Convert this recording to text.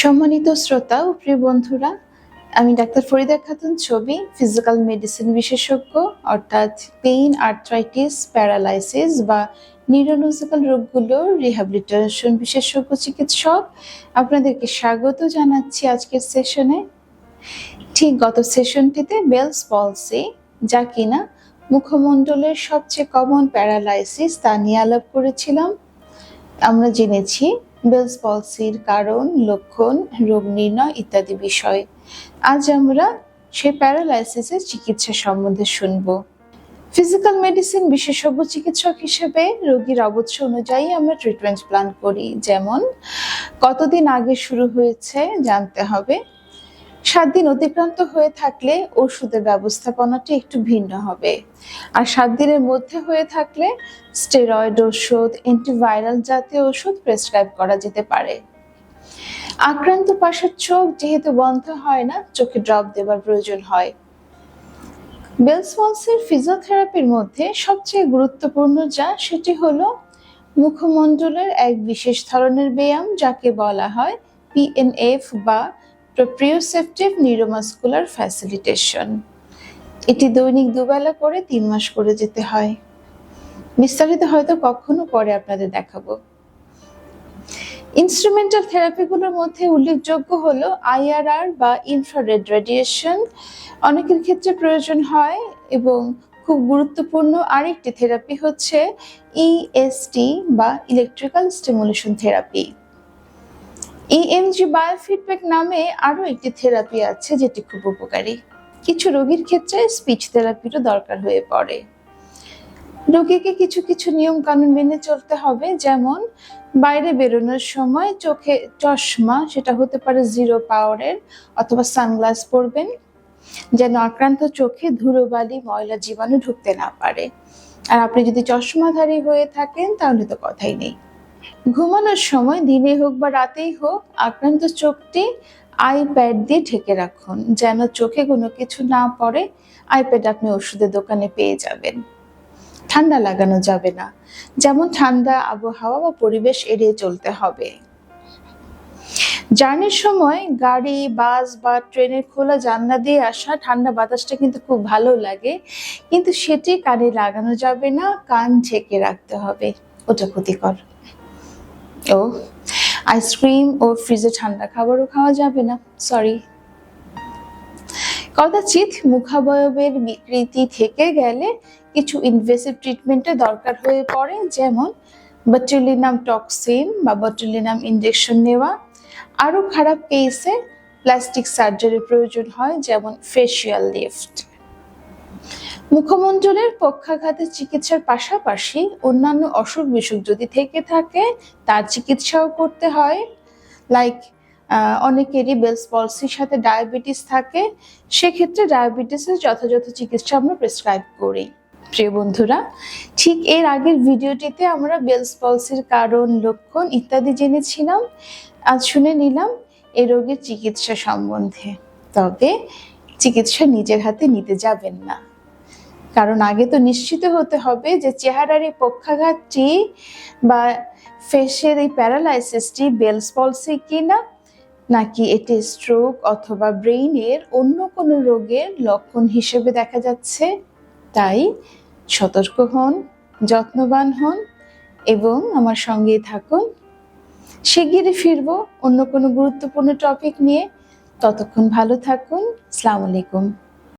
সম্মানিত শ্রোতা ও প্রিয় বন্ধুরা, আমি ডাক্তার ফরিদা খাতুন, ছবি ফিজিক্যাল মেডিসিন বিশেষজ্ঞ, অর্থাৎ পেইন আর্থ্রাইটিস প্যারালাইসিস বা নিউরোলজিক্যাল রোগগুলোর রিহ্যাবিলিটেশন বিশেষজ্ঞ চিকিৎসক আপনাদেরকে স্বাগত জানাচ্ছি আজকের সেশনে ঠিক গত সেশনটিতে বেলস পলসি যা কিনা মুখমণ্ডলের সবচেয়ে কমন প্যারালাইসিস তা নিয়ে আলাপ করেছিলাম। আমরা জেনেছি বেলস পলসির কারণ, লক্ষণ, রোগ নির্ণয় ইত্যাদি বিষয়। আজ আমরা সেই প্যারালাইসিসের চিকিৎসা সম্বন্ধে শুনব। ফিজিক্যাল মেডিসিন বিশেষজ্ঞ চিকিৎসক হিসেবে রোগীর অবচ্ছ অনুযায়ী আমরা ট্রিটমেন্ট প্ল্যান করি। যেমন, কতদিন আগে শুরু হয়েছে জানতে হবে। সাত দিন অতিক্রান্ত হয়ে থাকলে ওষুধের ব্যবস্থাপনাটি একটু ভিন্ন হবে। আর সাত দিনের মধ্যে হয়ে থাকলে স্টেরয়েড ওষুধ অ্যান্টিভাইরাল জাতীয় ওষুধ প্রেসক্রাইব করা যেতে পারে। আক্রান্ত পাশের চোখ যেহেতু বন্ধ হয় না, চোখে ড্রপ দেবার প্রয়োজন হয়। বেলসওয়ালসের ফিজিওথেরাপির মধ্যে সবচেয়ে গুরুত্বপূর্ণ যা, সেটি হলো মুখমণ্ডলের এক বিশেষ ধরনের ব্যায়াম, যাকে বলা হয় পিএনএফ বা প্রপ্রিওসেপটিভ নিউরোমাস্কুলার ফ্যাসিলিটেশন এটি দৈনিক দুবেলা করে তিন মাস করে যেতে হয়। বিস্তারিত হয়তো কখনো পরে আপনাদের দেখাবো। ইনস্ট্রুমেন্টাল থেরাপিগুলোর মধ্যে উল্লেখযোগ্য হলো আইআরআর বা ইনফ্রারেড রেডিয়েশন অনেকের ক্ষেত্রে প্রয়োজন হয় এবং খুব গুরুত্বপূর্ণ আরেকটি থেরাপি হচ্ছে ইএসটি বা electrical stimulation therapy EMG biofeedback নামে আরও একটি থেরাপি আছে যেটি খুব উপকারী। কিছু রোগীর ক্ষেত্রে স্পিচ থেরাপিরও দরকার হয়ে পড়ে। রোগীকে কিছু কিছু নিয়ম কানুন মেনে চলতে হবে, যেমন বাইরে বেরোনোর সময় চোখে চশমা, সেটা হতে পারে জিরো পাওয়ারের অথবা সানগ্লাস পরবেন, যেন আক্রান্ত চোখে ধুলোবালি, ময়লা জীবাণু ঢুকতে না পারে। আর আপনি যদি চশমাধারী হয়ে থাকেন, তাহলে তো কথাই নেই। ঘুমানোর সময় দিনে হোক বা রাতেই হোক, আক্রান্ত চোখটি আইপ্যাড দিয়ে ঢেকে রাখুন, যেন চোখে কোনো কিছু না পড়ে। আইপ্যাড আপনি ওষুধের দোকানে পেয়ে যাবেন। ঠান্ডা লাগানো যাবে না। যেমন ঠান্ডা আবহাওয়া বা পরিবেশ এড়িয়ে চলতে হবে। জার্নির সময় গাড়ি, বাস বা ট্রেনের খোলা জানলা দিয়ে আসা ঠান্ডা বাতাসটা কিন্তু খুব ভালো লাগে। কিন্তু সেটি কানে লাগানো যাবে না, কান ঢেকে রাখতে হবে। ওটা ক্ষতিকর। ও আইসক্রিম ও ফ্রিজে ঠান্ডা খাবারও খাওয়া যাবে না সরি কদাচিৎ মুখাবয়বের বিকৃতি থেকে গেলে কিছু ইনভেসিভ ট্রিটমেন্টের দরকার হয়ে পড়ে, যেমন বটুলিনাম টক্সিন বা বটুলিনাম ইঞ্জেকশন নেওয়া। আরও খারাপ কেসে প্লাস্টিক সার্জারির প্রয়োজন হয়, যেমন ফেসিয়াল লিফট মুখমণ্ডলের পক্ষাঘাতের চিকিৎসার পাশাপাশি অন্যান্য অসুখ বিসুখ যদি থেকে থাকে, তার চিকিৎসাও করতে হয়। লাইক অনেকেরই বেলস পলসির সাথে ডায়াবেটিস থাকে। সেক্ষেত্রে ডায়াবেটিসের যথাযথ চিকিৎসা আমরা প্রেসক্রাইব করি। প্রিয় বন্ধুরা, ঠিক এর আগের ভিডিওটিতে আমরা বেলস পলসির কারণ, লক্ষণ ইত্যাদি জেনেছিলাম। আজ শুনে নিলাম এই রোগের চিকিৎসা সম্বন্ধে। তবে চিকিৎসা নিজের হাতে নিতে যাবেন না। কারণ আগে তো নিশ্চিত হতে হবে যে চেহারার এই পক্ষাঘাতটি বা ফেসের এই প্যারালাইসিসটি বেলস পলসি কি না নাকি এটি স্ট্রোক অথবা ব্রেইনের অন্য কোনো রোগের লক্ষণ হিসেবে দেখা যাচ্ছে। তাই সতর্ক হন, যত্নবান হন এবং আমার সঙ্গেই থাকুন। শিগগিরই ফিরবো অন্য কোনো গুরুত্বপূর্ণ টপিক নিয়ে। ততক্ষণ ভালো থাকুন। আলাইকুম।